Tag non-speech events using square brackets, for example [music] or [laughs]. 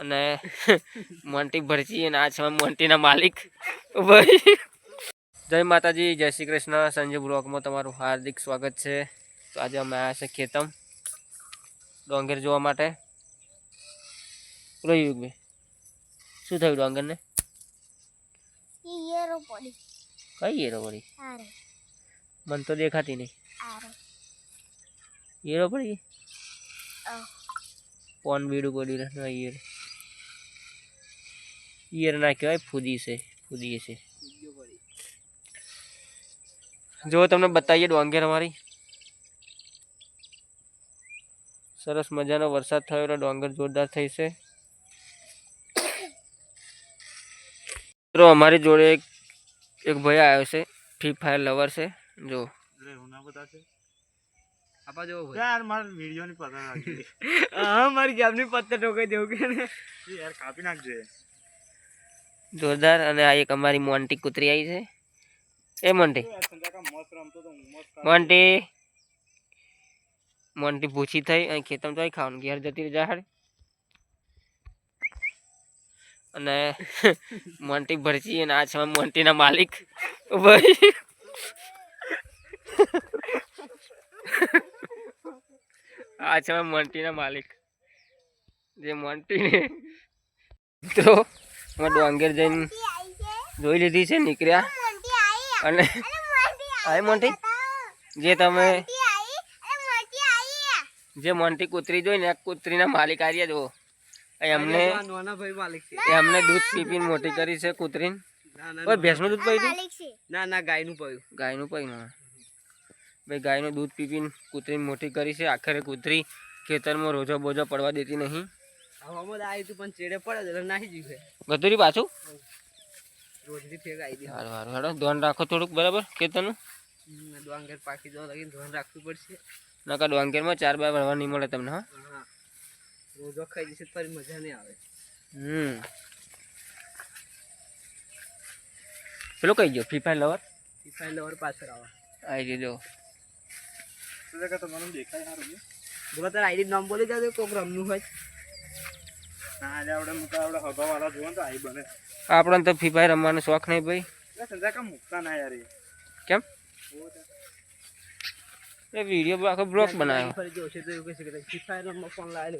અને મોન્ટી ભરજી અને આ છે મોન્ટીના માલિક. ભાઈ. જય માતાજી જય શ્રી કૃષ્ણ. સંજય બ્લોકમાં તમારું હાર્દિક સ્વાગત છે. તો આજે અમે આવ્યા છે ખેતમ ડોંગર જોવા માટે. બોલો યુગભાઈ શું થયું ડોંગરને? ઈ પડી. કઈ એરો પડી? મને તો દેખાતી નહીં. એરો પડી? ફોન બીડું પડી રહ્યો ઈયર. ઈયર ના કહેવાય ફૂદી છે ફૂદી છે જો તમને બતાવીએ ડોંગેર અમારી સરસ મજાનો વરસાદ થયો એટલે ડોંગર જોરદાર થઈ છે મિત્રો અમારી જોડે એક એક ભાઈ આવ્યો છે ફ્રી ફાયર લવર છે જો યાર મારે વીડિયો ની પતા હા મારી ગેમની પત્તા ઠોકાઈ દેવું કે યાર કાપી નાખજે જોરદાર. અને આ એક અમારી મોન્ટી કૂતરી આવી છે. એ મોન્ટી. મોન્ટી. મોન્ટી ભૂસી થઈ. અહીં ખેતમ તો ખાવાનું. ઘેર જતી જાહેર અને [laughs] મોન્ટી ભરજી અને આ છે મોન્ટીના માલિક. ભાઈ [laughs] આ છે મોન્ટીના માલિક. જે મોન્ટીને મિત્રો અમે ડોંગેર જઈને જોઈ લીધી છે નીકળ્યા. અને મોટી મોન્ટી જે તમે મોટી આઈ. [laughs] અરે મોટી આઈ. જે મોન્ટી કૂતરી જોઈ ને કૂતરીના માલિક આર્યા જુઓ. એમને નાના ભાઈ માલિક છે. એમને દૂધ પીપીને મોટી કરી છે કૂતરીને. ઓય ભેંસનું દૂધ પીધું માલિક ના ના ગાયનું પડ્યું ગાયનું પીનું ભાઈ ગાયનું દૂધ પીપીને કૂતરીને મોટી કરી છે. આખરે કૂતરી ખેતરમાં રોજો બોજો પડવા દેતી નહીં. હવામાં આવી તું પણ ચેડે પડે એટલે નાહી જીવે ગતુરી પાછું? રોજની ફેગ આવી દી હારું સારું હેડો ધ્યાન રાખો થોડુંક બરાબર? ખેતરનું ડોંગર પાકી જવા લાગીને ધ્યાન રાખવું પડશે. નકા ડોંગેરમાં ચાર બાર ભરવા નહીં મળે તમને હા? હા. રોજો ખાઈ જશે ફરી મજા નહીં આવે. હમ. પેલો કઈ ગયો? Free fire lover file lover પાછળ આવે. આવી ગયો તો મને દેખાય સારું બોલો તારે આઈડી નામ બોલી જાજો કોક રમનું હોય. આપણને તો ફ્રી ફાયર રમવાનો શોખ નહીં ભાઈ. યાર સંજાકા મૂકતા ના યાર કેમ? એ વીડિયો આખો બ્લોક બનાવ્યો ફરી ફાયર રમવા ફોન લાવેલો